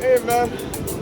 Hey, man.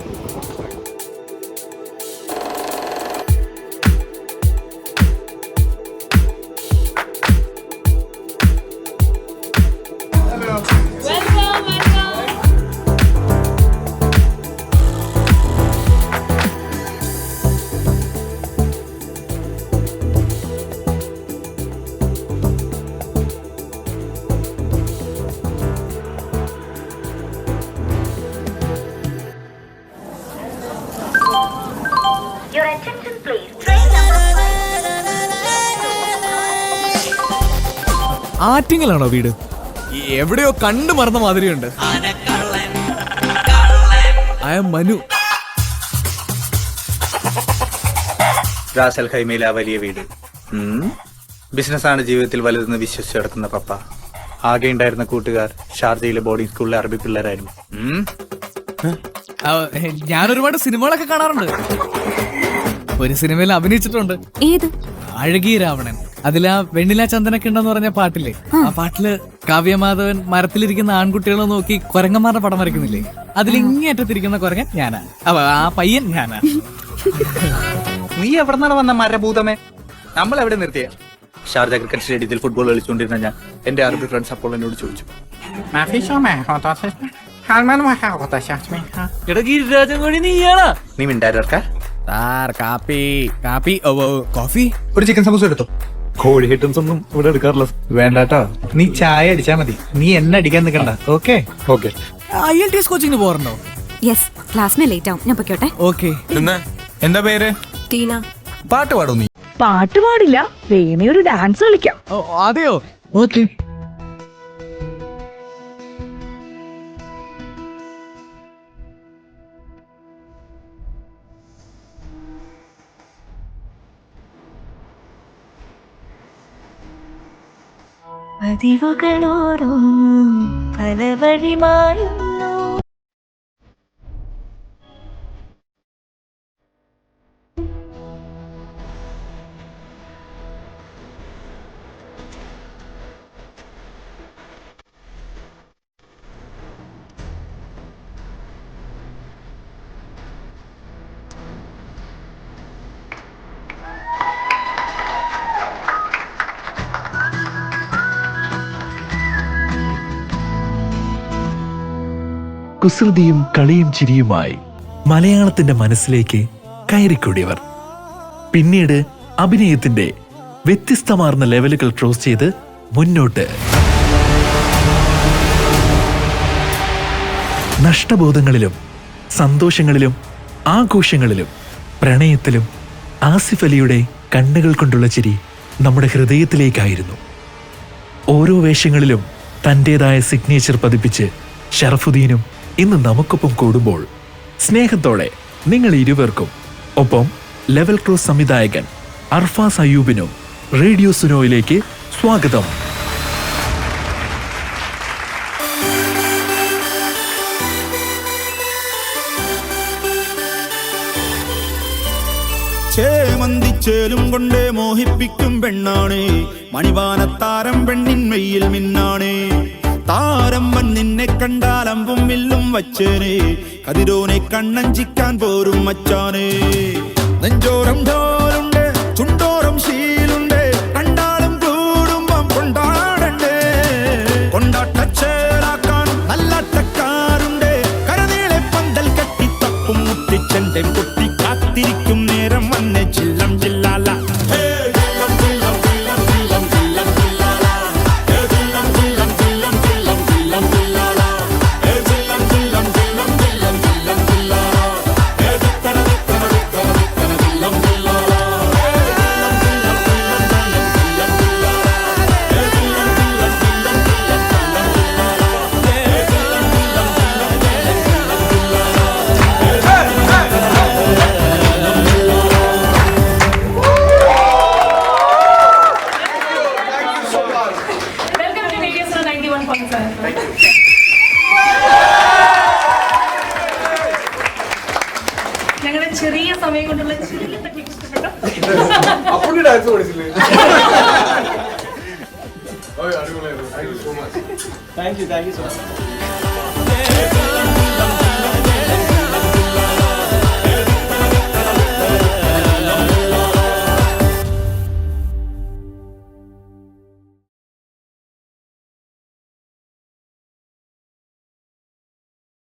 ആറ്റിങ്ങലാണോ വീട്? എവിടെയോ കണ്ടു മറന്ന മാതിരിയുണ്ട്. ഐ എം മനു റാസൽ ഹൈമയിലെ ആ വലിയ വീട്. ബിസിനസ്സാണ് ജീവിതത്തിൽ വലുതെന്ന് വിശ്വസിച്ച് നടത്തുന്ന പപ്പ. ആകെ ഉണ്ടായിരുന്ന കൂട്ടുകാർ ഷാർജയിലെ ബോർഡിംഗ് സ്കൂളിലെ അറബി പിള്ളേരായിരുന്നു. ഞാൻ ഒരുപാട് സിനിമകളൊക്കെ കാണാറുണ്ട്. ഒരു സിനിമയിൽ അഭിനയിച്ചിട്ടുണ്ട്. ഏത്? അഴകി രാവണൻ. അതിലാ വെണ്ണില ചന്ദനൊക്കെ ഉണ്ടെന്ന് പറഞ്ഞ പാട്ടില്ലേ? ആ. പാട്ടിൽ കാവ്യമാധവൻ മരത്തിലിരിക്കുന്ന ആൺകുട്ടികളെ നോക്കി കൊരങ്ങന്മാരുടെ പടം വരയ്ക്കുന്നില്ലേ? അതിലിങ്ങേറ്റത്തിരിക്കുന്ന കുരങ്ങൻ ഞാനാ. അപ്പൊ ആ പയ്യൻ ഞാനാ. നീ എവിടെന്നാണ് വന്ന മരഭൂതമേ? നമ്മൾ എവിടെ നിർത്തിയ? ഷാർജ ക്രിക്കറ്റ് സ്റ്റേഡിയത്തിൽ ഫുട്ബോൾ കളിച്ചുകൊണ്ടിരുന്ന ഞാൻ എന്റെ അറബി ഫ്രണ്ട്സ് അപ്പോൾ എന്നോട് ചോദിച്ചു. നീ മിണ്ടാരക്ക സാർ കാപ്പി കാപ്പി കോഫി? ഒരു ചിക്കൻ സമൂസ എടുത്തോ? കോഴി ഐറ്റംസ് ഒന്നും ഇവിടെ എടുക്കാറില്ല. വേണ്ടാട്ടോ. നീ ചായ അടിച്ചാ മതി. നീ എന്നെ അടിക്കാൻ നിൽക്കണ്ട. Okay? Okay. I L T S കോച്ചിങ്ങിന് പോറുണ്ടോ യെസ് ക്ലാസ്സിന് ലേറ്റ് ആവും. ഞാൻ പൊയ്ക്കോട്ടെ. ഓക്കെ. എന്താ പേര്? ടീന. പാട്ട് പാടും നീ. പാട്ട് പാടില്ല. വേണേ ഒരു ഡാൻസ് കളിക്കാം. അതെയോ? ഓക്കെ. പതിവുകളോരോ പല വഴി മാറുന്നു കുസൃതിയും കളിയും ചിരിയുമായി മലയാളത്തിന്റെ മനസ്സിലേക്ക് കയറിക്കൂടിയവർ. പിന്നീട് അഭിനയത്തിന്റെ വ്യത്യസ്തമാർന്ന ലെവലുകൾ ക്രോസ് ചെയ്ത് മുന്നോട്ട്. നഷ്ടബോധങ്ങളിലും സന്തോഷങ്ങളിലും ആഘോഷങ്ങളിലും പ്രണയത്തിലും ആസിഫ് അലിയുടെ കണ്ണുകൾ കൊണ്ടുള്ള ചിരി നമ്മുടെ ഹൃദയത്തിലേക്കായിരുന്നു. ഓരോ വേഷങ്ങളിലും തന്റെതായ സിഗ്നേച്ചർ പതിപ്പിച്ച് ഷറഫുദ്ദീനും ഇന്ന് നമുക്കൊപ്പം കൂടുമ്പോൾ സ്നേഹത്തോടെ നിങ്ങൾ ഇരുവർക്കും. ഒപ്പം ലെവൽ ക്രോസ് സംവിധായകൻ അർഫാസ് അയ്യൂബിനും റേഡിയോ സുനോയിലേക്ക് സ്വാഗതം. ചേമന്തിച്ചേലും കൊണ്ടേ മോഹിപ്പിക്കും പെണ്ണാണ്. മണിവാനത്താരം പെണ്ണിന്മയിൽ മിന്നാണ്. താരം നിന്നെ കണ്ടാൽ അമ്പും വില്ലും വച്ചേനെ. കതിരോനെ കണ്ണഞ്ചിക്കാൻ പോരും അച്ചാനേ നെഞ്ചോരം ഡോലുണ്ട് സമയം കൊണ്ടുള്ള ചെറിയ താങ്ക് യു താങ്ക് ഡാൻസ് സോ ഏകാ